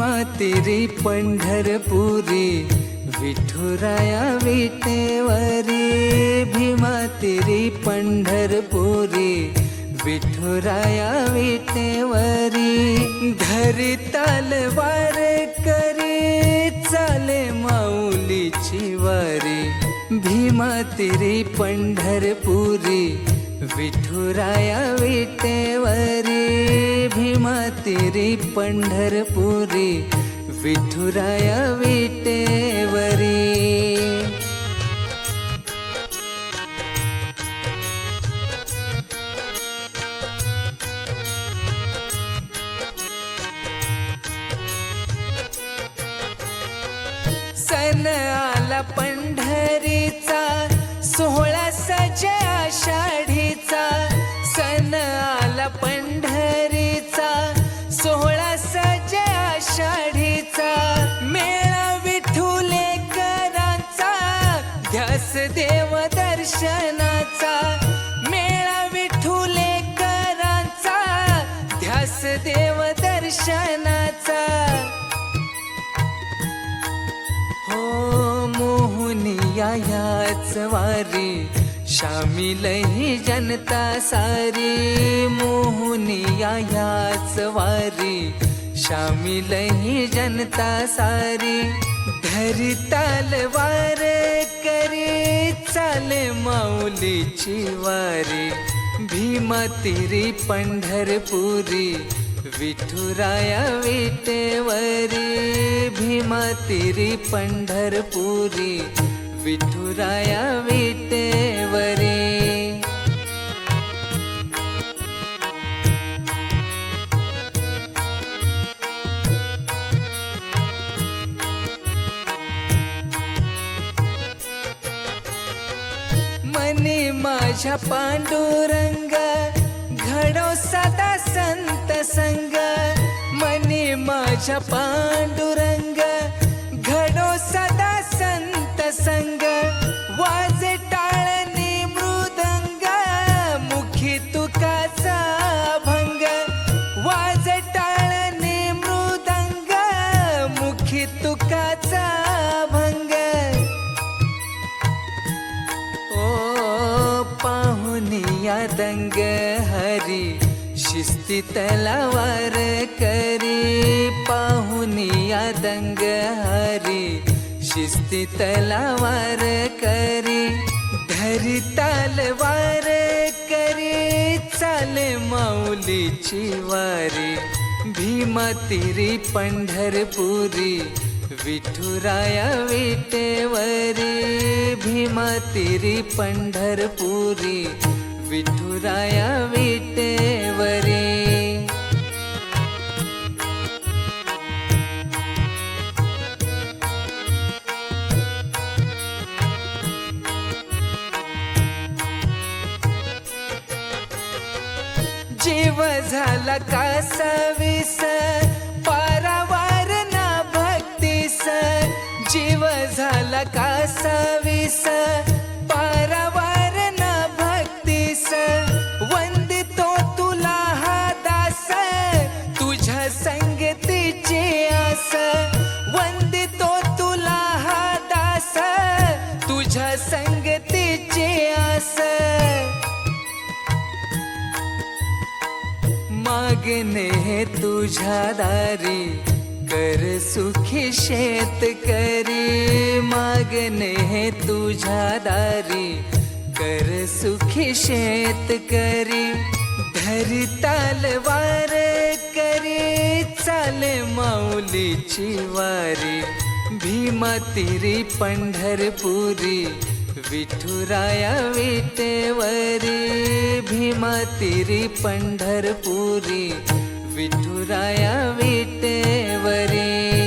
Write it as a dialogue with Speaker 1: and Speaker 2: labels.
Speaker 1: भीमा तिरी पंढरपुरी विठुराया विटेवरी. भीमा तिरी पंढरपुरी विठुराया विटेवरी. घरी तलवार करी चाले माऊलीची वारी. भीमा तिरी पंढरपुरी विठुराया विटेवरी. भीमतिरी पंढरपुरी विठुराया विटेवरी. सन आला पंढरीचा सोहळा सजय ध्यास देव दर्शनाचा मेळा विठुलेकरांचा ध्यास देव दर्शनाचा हो मोहनिया याच वारी शामिल ही जनता सारी. मोहनिया याच वारी शामिल ही जनता सारी. धरी तलवार वारी चाले माऊलीची वारी भीमतिरी पंढरपुरी विठुराया विटेवरी भीमतिरी पंढरपुरी विठुराया विटे माझ्या पांडुरंग घडो सदा संत संग. मनी माझ्या पांडुरंग संग हरी शिस्ती तलावार करी पाहुनिया दंग हरी शिस्ती तलावार करी धरी तलवार करी चाले माऊलीची वारी भीमातिरी पंढरपुरी विठुराया विटेवरी भीमातिरी पंढरपुरी विठुराया विटेवरी. जीव झाला कासावीस पारावार ना भक्तीस. जीव झाला कासावीस मागणे तुझ्या दारी कर सुखी शेतकरी मागणे तुझ्या दारी कर सुखी शेतकरी धरी तलवार करी चाले माऊलीची वारी. भीमा तिरी पंढरपुरी विठुराया विटेवरी. मातिरी पंढरपुरी विठुराया विटेवरी.